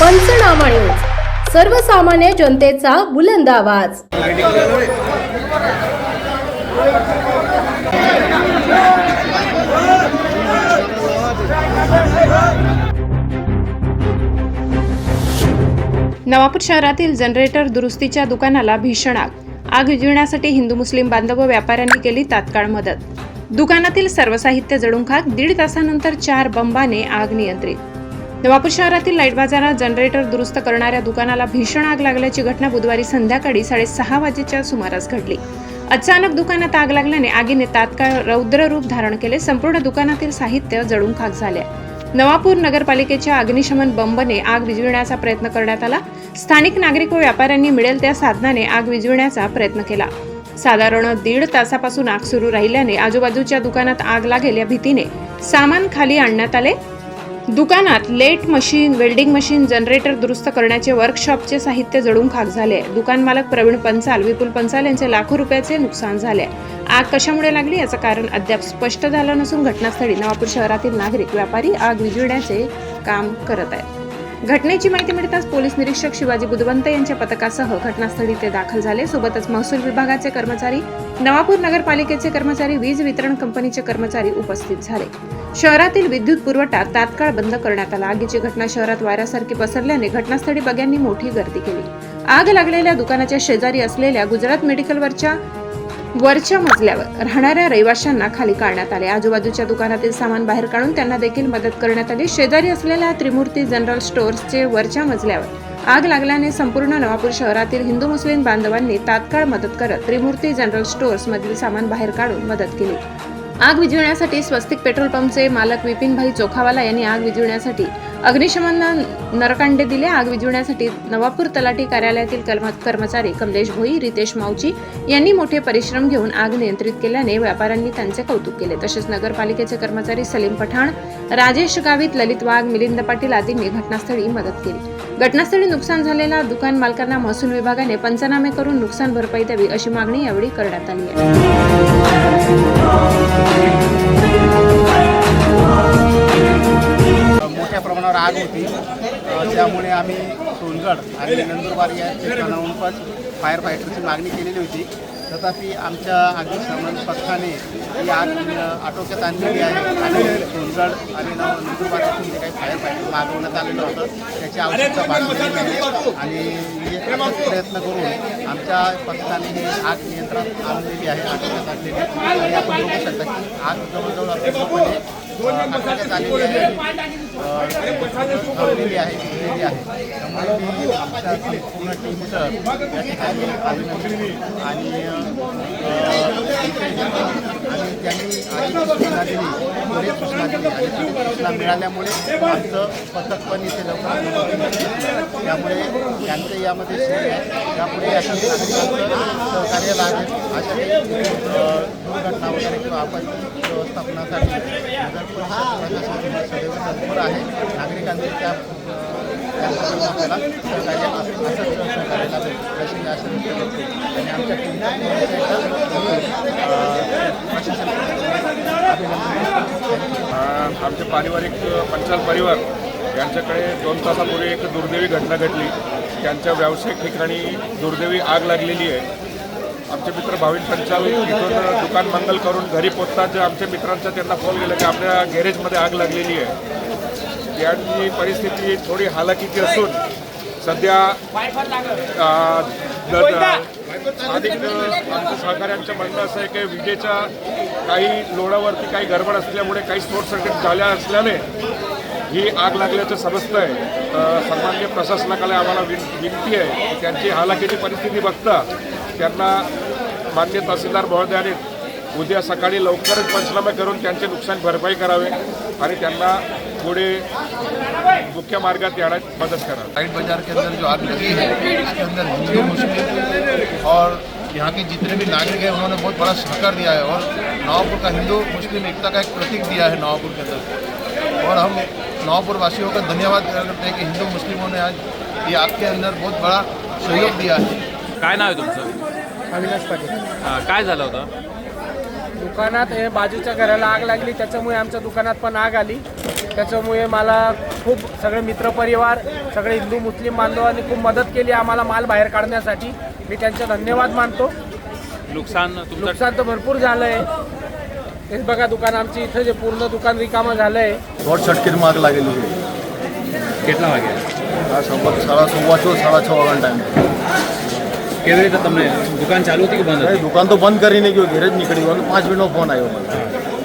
पंचनामा न्यूज. सर्वसामान्य जनतेचा बुलंद आवाज. नवापूर शहरातील जनरेटर दुरुस्तीच्या दुकानाला भीषण आग. आग विझविण्यासाठी हिंदू मुस्लिम बांधव व्यापाऱ्यांनी केली तात्काळ मदत. दुकानातील सर्व साहित्य जळून खाक दीड तासानंतर चार बंबाने आग नियंत्रित. नवापूर शहरातील लाइट बाजारात जनरेटर दुरुस्त करणाऱ्या दुकानाला भीषण आग लागल्याची घटना बुधवारी संध्याकाळी साडेसहा वाजेच्या सुमारास घडली. अचानक दुकानात आग लागल्याने आगीने तात्काळ रौद्र रूप धारण केले. संपूर्ण दुकानातील साहित्य जळून खाक झाले. नवापूर नगरपालिकेच्या अग्निशमन बंबने आग विझविण्याचा प्रयत्न करण्यात आला. स्थानिक नागरिक व व्यापाऱ्यांनी मिळेल त्या साधनाने आग विझविण्याचा प्रयत्न केला. साधारण दीड तासापासून आग सुरू राहिल्याने आजूबाजूच्या दुकानात आग लागेल या भीतीने सामान खाली आणण्यात आले. दुकानात lathe machine welding machine generator दुरुस्त करण्याचे वर्कशॉपचे साहित्य जळून खाक झाले. दुकान मालक प्रवीण पंचाल विपुल पंचाल यांचे लाखो रुपयाचे नुकसान झाले. आग कशामुळे लागली याचं कारण अद्याप स्पष्ट झालं नसून घटनास्थळी नवापूर शहरातील नागरिक व्यापारी आग विझविण्याचे काम करत आहेत. घटनेची माहिती मिळताच पोलीस निरीक्षक शिवाजी बुधवंत यांच्या पथकासह घटनास्थळी ते दाखल झाले. सोबतच महसूल विभागाचे कर्मचारी नवापूर नगरपालिकेचे कर्मचारी वीज वितरण कंपनीचे कर्मचारी उपस्थित झाले. शहरातील विद्युत पुरवठा तात्काळ बंद करण्यात आला. आगीची घटना शहरात वाऱ्यासारखी पसरल्याने घटनास्थळी बघ्यांनी मोठी गर्दी केली. आग लागलेल्या दुकानाच्या शेजारी असलेल्या गुजरात मेडिकलवरच्या वरच्या मजल्यावर राहणाऱ्या रहिवाशांना खाली काढण्यात आले. आजूबाजूच्या दुकानातील सामान बाहेर काढून त्यांना देखील मदत करण्यात आली. शेजारी असलेल्या त्रिमूर्ती जनरल स्टोअर्सचे वरच्या मजल्यावर आग लागल्याने संपूर्ण नवापूर शहरातील हिंदू मुस्लिम बांधवांनी तात्काळ मदत करत त्रिमूर्ती जनरल स्टोअर्स मधील सामान बाहेर काढून मदत केली. आग विझविण्यासाठी स्वस्तिक पेट्रोल पंपचे मालक विपिनभाई चोखावाला यांनी आग विझविण्यासाठी अग्निशमन नरकांडे दिले. आग विझविण्यासाठी नवापूर तलाठी कार्यालयातील कर्मचारी कमलेश भोई रितेश मावची यांनी मोठे परिश्रम घेऊन आग नियंत्रित केल्याने व्यापाऱ्यांनी त्यांचे कौतुक केले. तसेच नगरपालिकेचे कर्मचारी सलीम पठाण राजेश गावित ललित वाघ मिलिंद पाटील आदींनी घटनास्थळी मदत केली. घटनास्थळी नुकसान झालेल्या दुकान मालकांना महसूल विभागाने पंचनामे करून नुकसान भरपाई द्यावी अशी मागणी यावेळी करण्यात आली आहे. आग होती त्यामुळे आम्ही सोनगड आणि नंदुरबार या ठिकाणाहून पण फायर फायटरची मागणी केलेली होती. तथापि आमच्या अग्निशमन पथकाने ही आग आटोक्यात आणलेली आहे. आणि सोनगड आणि न- नंदुरबार येथून जे काही फायर फायटर मागवण्यात आलेलं होतं त्याची आवश्यकता भासलेली आहे आणि एक प्रयत्न करून आमच्या पथकाने ही आग नियंत्रणात आणलेली आहे आटोक्यात आणलेली आणि आपण बघू शकता की आग जवळजवळ अ, आटोक्यात आलेली आहे थांबलेली आहे विझलेली आहे त्यामुळे मी आमच्या पूर्ण टीमचं या ठिकाणी अभिनंदन आणि अ, आणि त्यांनी आधी सूचना दिली सूचना दिली आणि सूचना मिळाल्यामुळे आमचं पथक पण इथे लवकर त्यामुळे त्यांचं यामध्ये श्रेय आहे यापुढे अशा सहकार्य लागेल अशा काही दुर्घटना वगैरे किंवा आपत्ती व्यवस्थापनासाठी नगर परिषद प्रशासन सदैव तत्पर आहे नागरिकांनी त्या आपल्याला सहकार्य असं अशी आणि आमच्या आमचे पारिवारिक पंचाल परिवार यांच्याकडे दोन तासापूर्वी एक दुर्दैवी घटना घडली. त्यांच्या व्यावसायिक ठिकाणी दुर्दैवी आग लागलेली आहे. आमचे मित्र भाविन पंचाल इथून दुकान मंगल करून घरी पोचताच आमच्या मित्रांचा त्यांना फोन केला की आपल्या गॅरेजमध्ये आग लागलेली आहे. यांची परिस्थिती थोडी हालाकीची असून सध्या अधिक सहकाऱ्यांचं म्हणणं असं आहे की विजेच्या काही लोडावरती काही गडबड असल्यामुळे काही शॉर्ट सर्किट झाल्या असल्याने ही आग लागल्याचं समजतं आहे तर सन्माननीय प्रशासनाकडे आम्हाला विन विनंती आहे त्यांची हालाकीची परिस्थिती बघता त्यांना मान्य तहसीलदार महोदयाने उद्या सकाळी लवकरच पंचनामे करून त्यांचे नुकसान भरपाई करावे आणि त्यांना पुढे मुख्य मार्गात येण्यास मदत करावी. लाइट बाजार के अंदर जो आग लगी है इसके अंदर हिंदू मुस्लिम और यहाँ के जितने भी नागरिक हैं उन्होंने बहुत बड़ा सहकार दिया है और नवापुर का हिंदू मुस्लिम एकता का एक प्रतीक दिया है नवापुर के अंदर। और हम नवापुर वासियों का धन्यवाद करते हैं कि हिंदू मुस्लिमों ने आज ये आग के अंदर बहुत बड़ा सहयोग दिया है। काय नाव आहे तुमचं? अविनाश पाटील। काय झालं होतं? दुकानात हे बाजूच्या घराला आग लागली त्याच्यामुळे आमच्या दुकानात पण आग आली त्याच्यामुळे मला खूप सगळे मित्रपरिवार सगळे हिंदू मुस्लिम बांधवांनी खूप मदत केली आम्हाला माल बाहेर काढण्यासाठी मी त्यांचे धन्यवाद मानतो नुकसान तुमचं नुकसान तर भरपूर झालं आहे तेच बघा दुकान आमची इथं जे पूर्ण दुकान रिकामं झालं आहे દોઢ છટકીની માગ લાગેલી છે કેટલા વાગે આ સવા સાડા સવા છ સાડા છ વાગ્યાનો ટાઈમ કેવી રીતે તમને દુકાન ચાલુ હતી કે બંધ દુકાન તો બંધ કરીને ગયો, ઘરે જ નીકળી ગયો. પાંચ મિનિટનો ફોન આવ્યો મને.